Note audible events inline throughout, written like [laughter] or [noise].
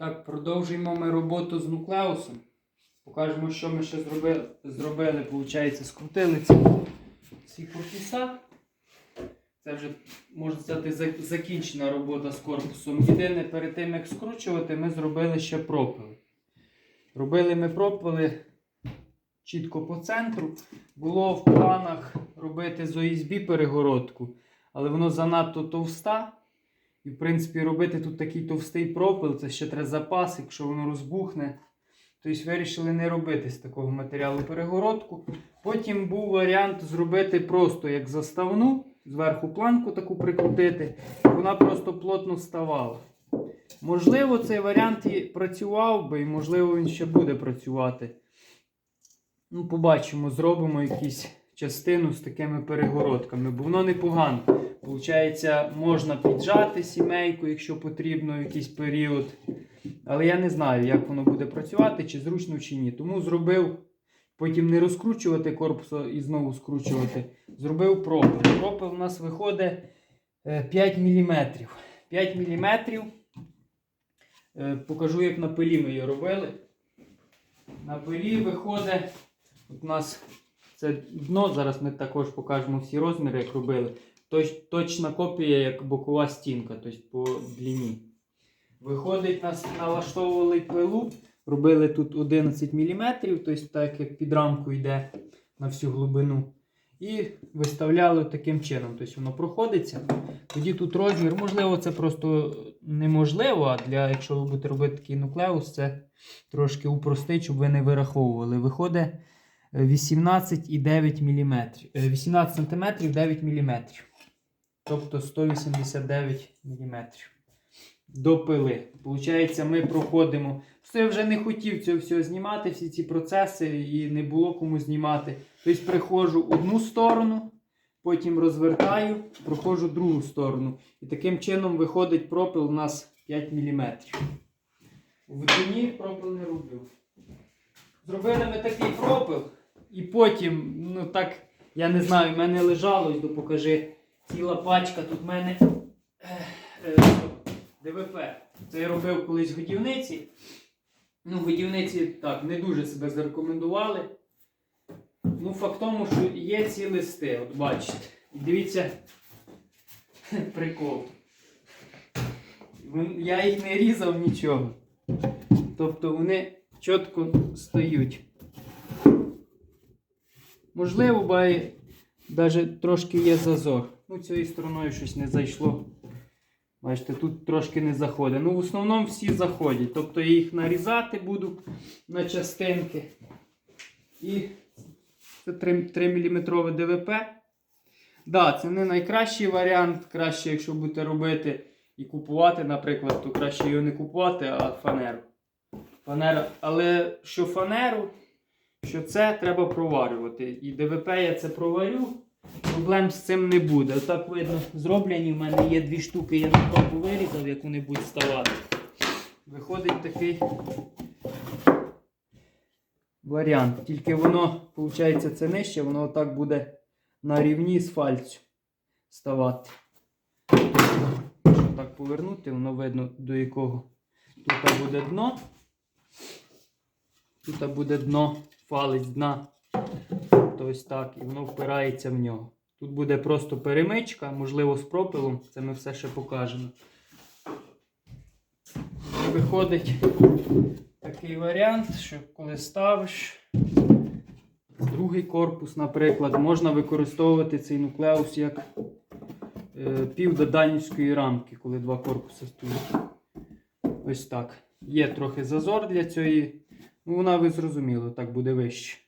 Так, продовжуємо ми роботу з нуклеусом. Покажемо, що ми ще зробили. Зробили, виходить, скрутили ці, ці корпуса. Це вже, можна сказати, закінчена робота з корпусом. Єдине, перед тим, як скручувати, ми зробили ще пропили. Робили ми пропили чітко по центру. Було в планах робити з ОСБ перегородку, але воно занадто товста. І, в принципі, робити тут такий товстий пропил, це ще треба запас, якщо воно розбухне. Тобто вирішили не робити з такого матеріалу перегородку. Потім був варіант зробити просто як заставну, зверху планку таку прикрутити, і вона просто плотно вставала. Можливо, цей варіант і працював би, і можливо він ще буде працювати. Ну, побачимо, зробимо якусь частину з такими перегородками, бо воно непогано. Получається, можна піджати сімейку, якщо потрібно якийсь період. Але я не знаю, як воно буде працювати, чи зручно, чи ні. Тому зробив, потім не розкручувати корпус і знову скручувати. Зробив пропил. Пропил у нас виходить е, 5 мм. 5 мм. Покажу, як на пилі ми її робили. На пилі виходить, от у нас це дно, зараз ми також покажемо всі розміри, як робили. Точ, точна копія, як бокова стінка, тобто по длині. Виходить, нас налаштовували пилу, робили тут 11 мм, тобто так як під рамку йде на всю глибину. І виставляли таким чином. Тобто воно проходиться. Тоді тут розмір, можливо, це просто неможливо, а для, якщо ви будете робити такий нуклеус, це трошки упростить, щоб ви не вираховували. Виходить 18,9 мм. 18 см 9 мм. Тобто 189 мм. До пили. Получається, ми проходимо. Все я вже не хотів цього всього знімати, всі ці процеси, і не було кому знімати. Тобто приходжу одну сторону, потім розвертаю, проходжу другу сторону. І таким чином виходить пропил у нас 5 мм. В дні пропил не робив. Зробили ми такий пропил, і потім, ну так, я не знаю, в мене лежало, йду покажи, ціла пачка тут в мене е, е, ДВП. Це я робив колись в годівниці. Ну, годівниці так, не дуже себе зарекомендували. Ну, факт тому, що є ці листи, от бачите. Дивіться, [laughs] прикол. Я їх не різав нічого. Тобто вони чітко стають. Можливо, бай, навіть трошки є зазор. Ну, цією стороною щось не зайшло. Бачите, тут трошки не заходить. Ну, в основному всі заходять. Тобто я їх нарізати буду на частинки. І це 3, 3 мм ДВП. Да, це не найкращий варіант. Краще, якщо будете робити і купувати, наприклад, то краще його не купувати, а фанеру. Фанера. Але що фанеру, що це треба проварювати. І ДВП я це проварю. Проблем з цим не буде. Отак видно, зроблені. В мене є дві штуки, я на пробу вирізав, як вони будуть ставати. Виходить такий варіант. Тільки воно, виходить, це нижче, воно отак буде на рівні з фальцю ставати. Якщо так повернути, воно видно до якого. Тут буде дно. Тут буде дно, фалець дна. То ось так, і воно впирається в нього. Тут буде просто перемичка, можливо, з пропилом. Це ми все ще покажемо. І виходить такий варіант, що коли ставиш другий корпус, наприклад, можна використовувати цей нуклеус як е, пів до данівської рамки, коли два корпуси стоять. Ось так. Є трохи зазор для цієї. Ну, вона ви зрозуміли, так буде вище.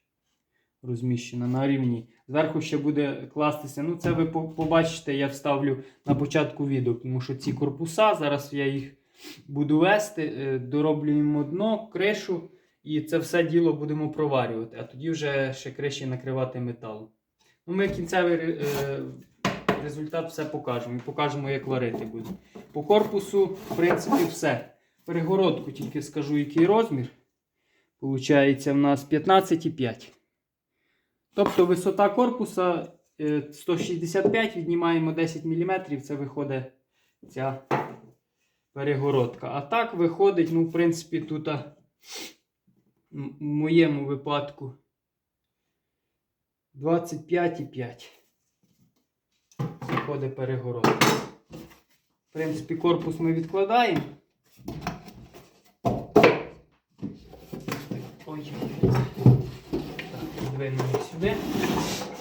Розміщена на рівні. Зверху ще буде кластися. Ну, це ви побачите, я вставлю на початку відео, тому що ці корпуса, зараз я їх буду вести, е, дороблюємо дно, кришу, і це все діло будемо проварювати. А тоді вже ще криші накривати металом. Ну, ми кінцевий е, результат все покажемо. І покажемо, як варити буде. По корпусу, в принципі, все. Перегородку тільки скажу, який розмір. Получається, в нас 15,5. Тобто висота корпуса е, 165, віднімаємо 10 мм, це виходить ця перегородка. А так виходить, ну, в принципі, тут в моєму випадку 25,5. Виходить перегородка. В принципі, корпус ми відкладаємо. Ой. Так, підвинемо сюди.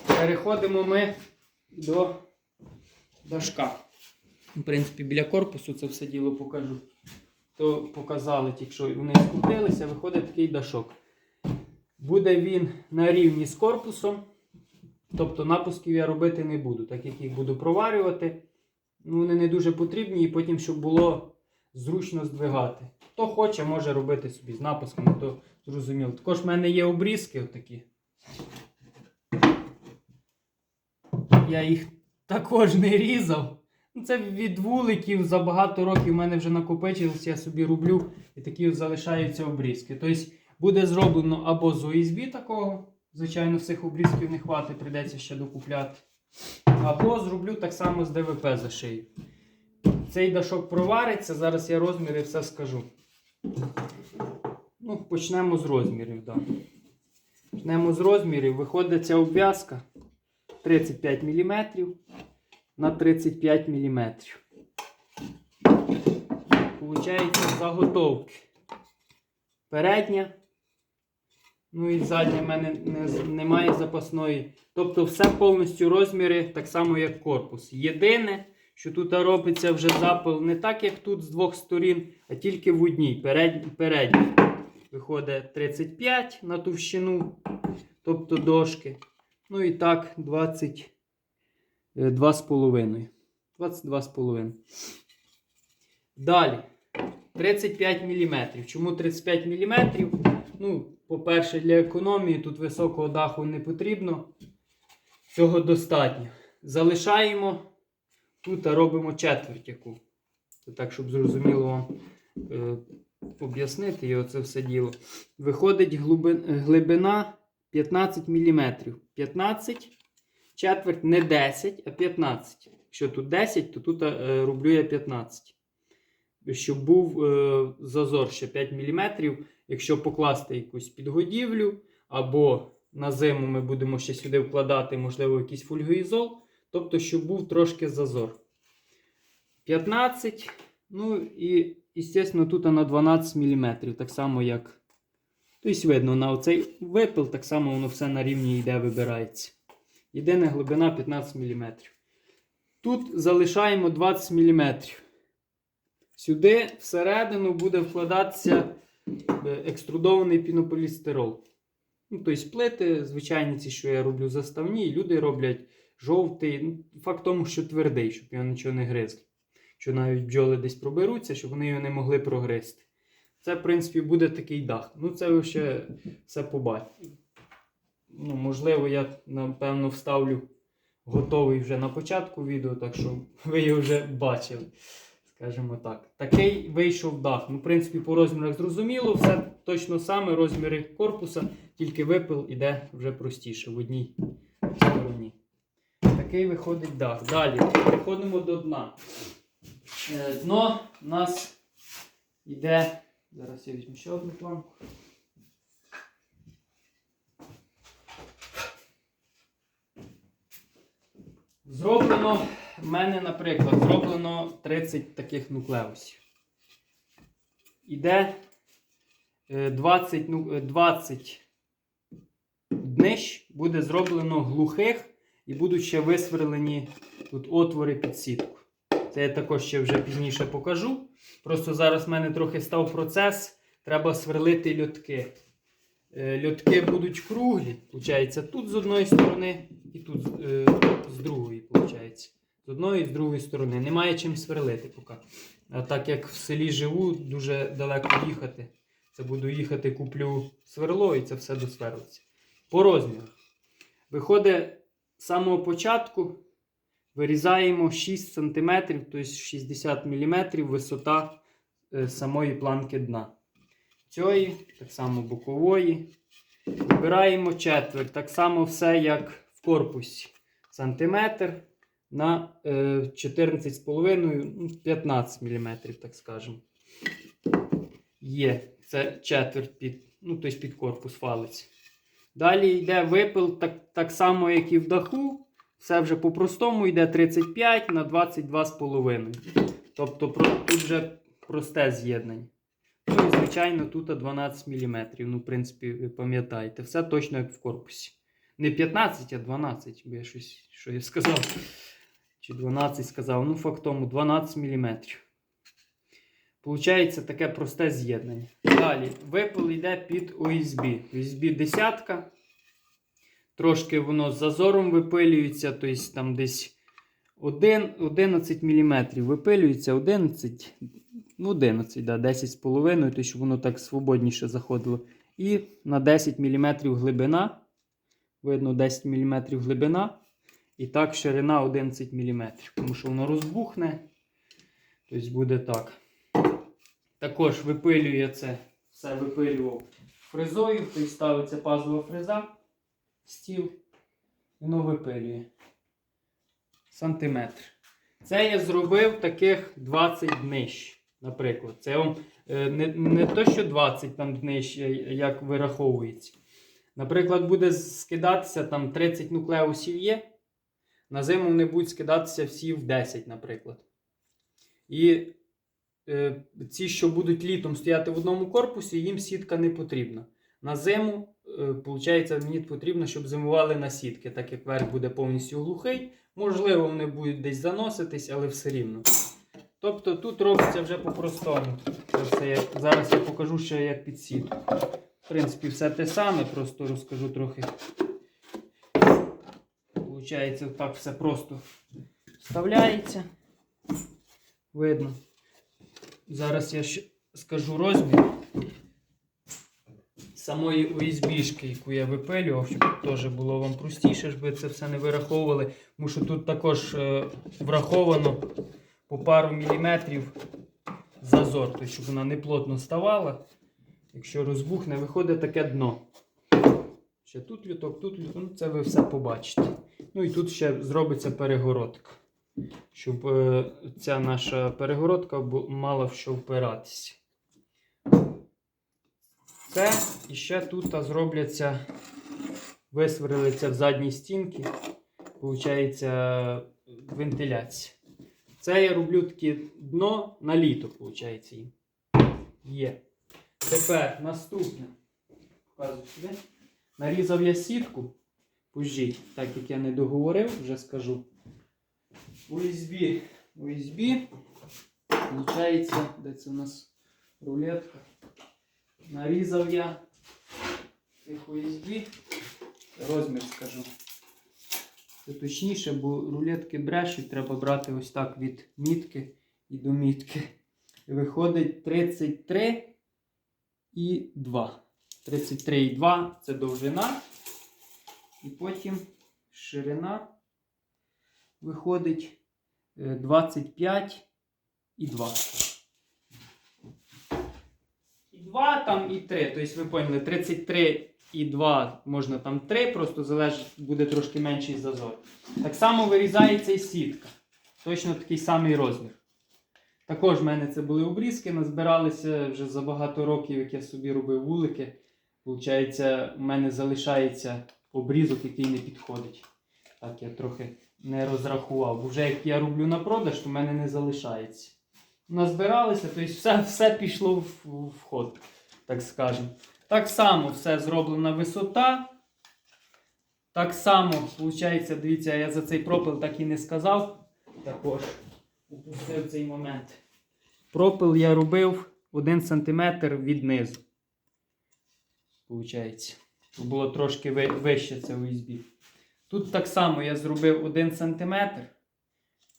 Переходимо ми до дашка. В принципі, біля корпусу це все діло покажу. То показали, тільки що вони скрутилися, виходить такий дашок. Буде він на рівні з корпусом. Тобто напусків я робити не буду, так як їх буду проварювати. Ну, вони не дуже потрібні, і потім, щоб було зручно здвигати. Хто хоче, може робити собі з напусками, то зрозуміло. Також в мене є обрізки отакі. Я їх також не різав. Ну, Це від вуликів за багато років в мене вже накопичилося, я собі роблю і такі залишаються обрізки. Тобто буде зроблено або з ОСБ такого, звичайно, всіх обрізків не хватить, прийдеться ще докупляти. Або зроблю так само з ДВП за шию. Цей дашок провариться, зараз я розміри все скажу. Ну, почнемо з розмірів. Да. Почнемо з розмірів. Виходить ця обв'язка 35 мм на 35 мм. Получається заготовки. Передня. Ну і задня в мене не, немає запасної. Тобто все повністю розміри, так само як корпус. Єдине, що тут робиться вже запил не так, як тут з двох сторін, а тільки в одній. Передній. Виходить 35 на товщину, тобто дошки. Ну і так, 22,5. 22,5. Далі. 35 мм. Чому 35 мм? Ну, по-перше, для економії тут високого даху не потрібно. Цього достатньо. Залишаємо. Тут робимо четверть яку. Так, щоб зрозуміло вам е, об'яснити і оце все діло. Виходить глибин, глибина 15 мм. 15, четверть не 10, а 15. Якщо тут 10, то тут е, роблю я 15. Щоб був е, зазор ще 5 мм. Якщо покласти якусь підгодівлю, або на зиму ми будемо ще сюди вкладати, можливо, якийсь фольгоізол, тобто, щоб був трошки зазор. 15. Ну і, звісно, тут на 12 мм, так само як. Тобто, видно, на оцей випил, так само воно все на рівні йде, вибирається. Єдина глибина 15 мм. Тут залишаємо 20 мм. Сюди всередину буде вкладатися е, екструдований пінополістирол. Ну, тобто плити, звичайні ці, що я роблю заставні, люди роблять жовтий. Ну, Факт в тому, що твердий, щоб його нічого не гризли. Що навіть бджоли десь проберуться, щоб вони його не могли прогризти. Це, в принципі, буде такий дах. Ну, це ви ще все побачите. Ну, можливо, я напевно вставлю готовий вже на початку відео, так що ви його вже бачили. Скажімо так. Такий вийшов дах. Ну, в принципі, по розмірах зрозуміло, все точно саме, розміри корпуса, тільки випил іде вже простіше в одній стороні. Такий виходить дах. Далі переходимо до дна. Е, Дно у нас йде. Зараз я візьму ще одну планку. Зроблено в мене, наприклад, зроблено 30 таких нуклеусів. Іде е, 20, ну, е, 20 днищ буде зроблено глухих і будуть ще висверлені тут отвори під сітку. Це я також ще вже пізніше покажу. Просто зараз в мене трохи став процес. Треба сверлити льотки. Е, Льотки будуть круглі, виходить, тут з одної сторони і тут е, з другої, виходить. З одної і з другої сторони. Немає чим сверлити поки. А так як в селі живу, дуже далеко їхати. Це буду їхати, куплю сверло і це все досверлиться. По розміру. Виходить, з самого початку вирізаємо 6 см, тобто 60 мм висота е, самої планки дна. Цієї, так само бокової. Вибираємо четверть. Так само все, як в корпусі. Сантиметр на е, 14,5, ну, 15 мм, так скажемо. Є. Це четверть під, ну, тобто під корпус фалиці. Далі йде випил так, так само, як і в даху. Все вже по-простому йде 35 на 22,5. Тобто тут вже просте з'єднання. Ну і звичайно, тут 12 мм. Ну, в принципі, ви пам'ятаєте, все точно як в корпусі. Не 15, а 12, бо я щось що я сказав. Чи 12 сказав. Ну, факт тому 12 мм. Получається таке просте з'єднання. Далі, випил йде під USB. USB десятка. Трошки воно з зазором випилюється, тобто там десь 1, 11 мм випилюється, 11, ну 11, да, 10,5, тобто щоб воно так свободніше заходило. І на 10 мм глибина. Видно 10 мм глибина. І так ширина 11 мм. Тому що воно розбухне. Тобто буде так. Також випилює це, все випилював фрезою, тобто ставиться пазова фреза, стіл, воно випилює. Сантиметр. Це я зробив таких 20 днищ, наприклад. Це вам е, не, не то, що 20 там днищ, е, як вираховується. Наприклад, буде скидатися там 30 нуклеусів є. На зиму вони будуть скидатися всі в 10, наприклад. І е, ці, що будуть літом стояти в одному корпусі, їм сітка не потрібна. На зиму, виходить, мені потрібно, щоб зимували на сітки, так як верх буде повністю глухий. Можливо, вони будуть десь заноситись, але все рівно. Тобто тут робиться вже по-простому. Зараз я покажу ще як під. В принципі, все те саме, просто розкажу трохи. Получається, так все просто вставляється. Видно. Зараз я ще скажу розмір самої USB-шки, яку я випилював, щоб теж було вам простіше, щоб ви це все не вираховували. Тому що тут також е, враховано по пару міліметрів зазор, тобто, щоб вона не плотно ставала. Якщо розбухне, виходить таке дно. Ще тут люток, тут люток, ну це ви все побачите. Ну і тут ще зробиться перегородка. Щоб е, ця наша перегородка мала в що впиратися. Це і ще тут зробляться, висверлиться в задній стінки, виходить вентиляція. Це я роблю таке дно на літо, виходить. Є. Тепер наступне. Показую сюди. Нарізав я сітку. Пужіть, так як я не договорив, вже скажу. USB. USB. Получається, де це у нас рулетка. Нарізав я цих USB. Розмір скажу. Це точніше, бо рулетки брешуть, треба брати ось так від мітки і до мітки. Виходить 33 і 2. 33 і 2 це довжина. І потім ширина виходить е, 25 і 2. І 2 там і 3. Тобто ви поняли, 33 і 2 можна там 3, просто залежить, буде трошки менший зазор. Так само вирізається і сітка. Точно такий самий розмір. Також в мене це були обрізки, назбиралися вже за багато років, як я собі робив вулики. Получається, в мене залишається обрізок, який не підходить. Так, я трохи не розрахував. Бо вже як я роблю на продаж, то в мене не залишається. Назбиралися, тобто все, все пішло в, в ход, так скажемо. Так само все зроблена висота. Так само, виходить, дивіться, я за цей пропил так і не сказав. Також упустив цей момент. Пропил я робив 1 см від низу. Получається. Було трошки вище це USB. Тут так само я зробив 1 см.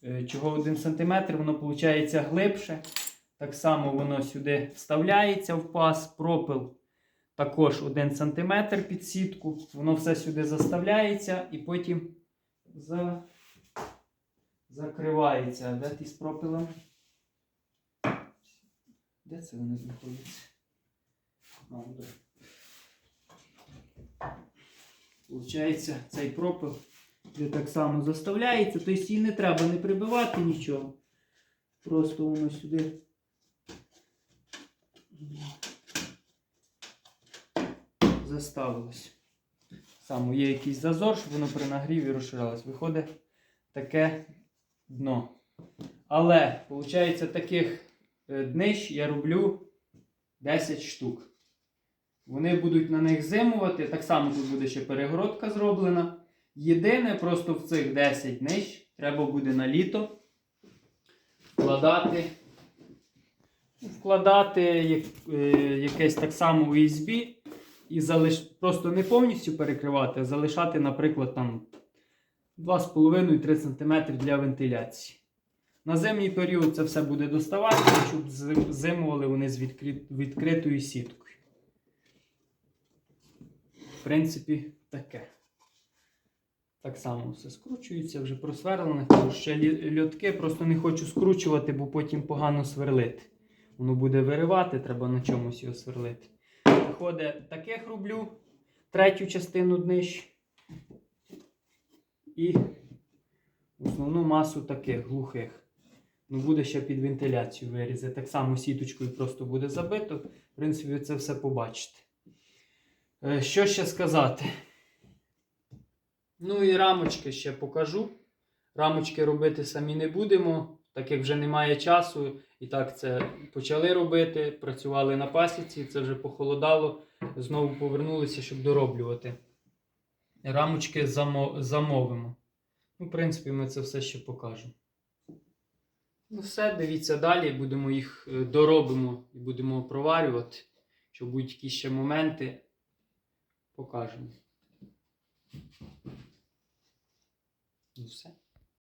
Е, Чого 1 см, воно виходить глибше. Так само воно сюди вставляється в паз, пропил також 1 см під сітку. Воно все сюди заставляється і потім за... закривається. Де ти з пропилом? Де це вони знаходяться? А. Получається, цей пропил так само заставляється, тобто її не треба не прибивати нічого. Просто воно сюди. Заставилось. Саме є якийсь зазор, щоб воно при нагріві розширялось. Виходить таке дно. Але, виходить, таких е, днищ я роблю 10 штук. Вони будуть на них зимувати. Так само тут буде ще перегородка зроблена. Єдине, просто в цих 10 днищ треба буде на літо вкладати, вкладати е, якесь так само USB і залиш... просто не повністю перекривати, а залишати, наприклад, там 2,5-3 см для вентиляції. На зимній період це все буде доставати, щоб зим- зимували вони з відкрит... відкритою сіткою. В принципі, таке. Так само все скручується, вже просверлене. Кажу, ще льотки, просто не хочу скручувати, бо потім погано сверлити. Воно буде виривати, треба на чомусь його сверлити. Виходить, таких роблю третю частину днищ. І основну масу таких глухих. Ну, буде ще під вентиляцію вирізати. Так само сіточкою просто буде забито. В принципі, це все побачите. Е, Що ще сказати? Ну і рамочки ще покажу. Рамочки робити самі не будемо, так як вже немає часу. І так це почали робити, працювали на пасіці, це вже похолодало. Знову повернулися, щоб дороблювати. Рамочки замовимо. Ну, в принципі, ми це все ще покажемо. Ну, все, дивіться далі, будемо їх е, доробимо і будемо проварювати. Якщо будуть якісь ще моменти, покажемо. Ну все.